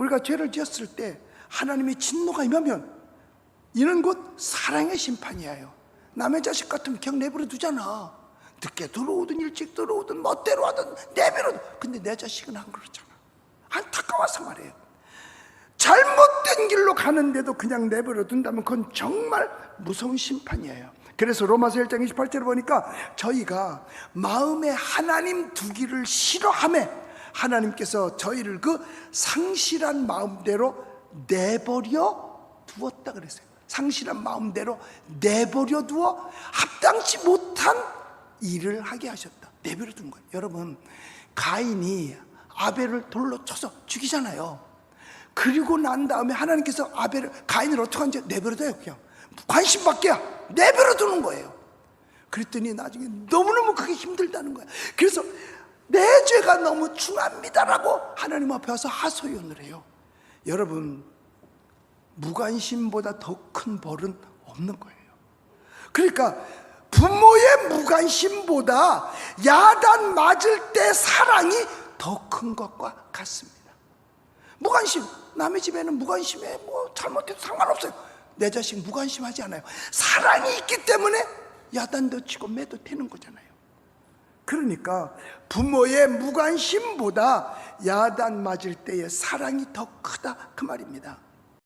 우리가 죄를 지었을 때 하나님의 진노가 임하면 이는 곧 사랑의 심판이에요. 남의 자식 같으면 그냥 내버려 두잖아. 늦게 들어오든 일찍 들어오든 멋대로 하든 내버려. 둬. 근데 내 자식은 안 그렇잖아. 안타까워서 말이에요. 잘못된 길로 가는데도 그냥 내버려 둔다면 그건 정말 무서운 심판이에요. 그래서 로마서 1장 28절을 보니까 저희가 마음에 하나님 두기를 싫어함에 하나님께서 저희를 그 상실한 마음대로 내버려 두었다 그랬어요. 상실한 마음대로 내버려 두어 합당치 못한 일을 하게 하셨다. 내버려 둔 거예요. 여러분, 가인이 아벨을 돌로 쳐서 죽이잖아요. 그리고 난 다음에 하나님께서 아벨을 가인을 어떻게 하는지 내버려 둬요 그냥 관심 밖에야 내버려 두는 거예요 그랬더니 나중에 너무너무 그게 힘들다는 거야 그래서 내 죄가 너무 중합니다라고 하나님 앞에 와서 하소연을 해요 여러분 무관심보다 더 큰 벌은 없는 거예요 그러니까 부모의 무관심보다 야단 맞을 때 사랑이 더 큰 것과 같습니다 무관심. 남의 집에는 무관심해. 뭐 잘못해도 상관없어요. 내 자식 무관심하지 않아요. 사랑이 있기 때문에 야단도 치고 매도 되는 거잖아요. 그러니까 부모의 무관심보다 야단 맞을 때의 사랑이 더 크다 그 말입니다.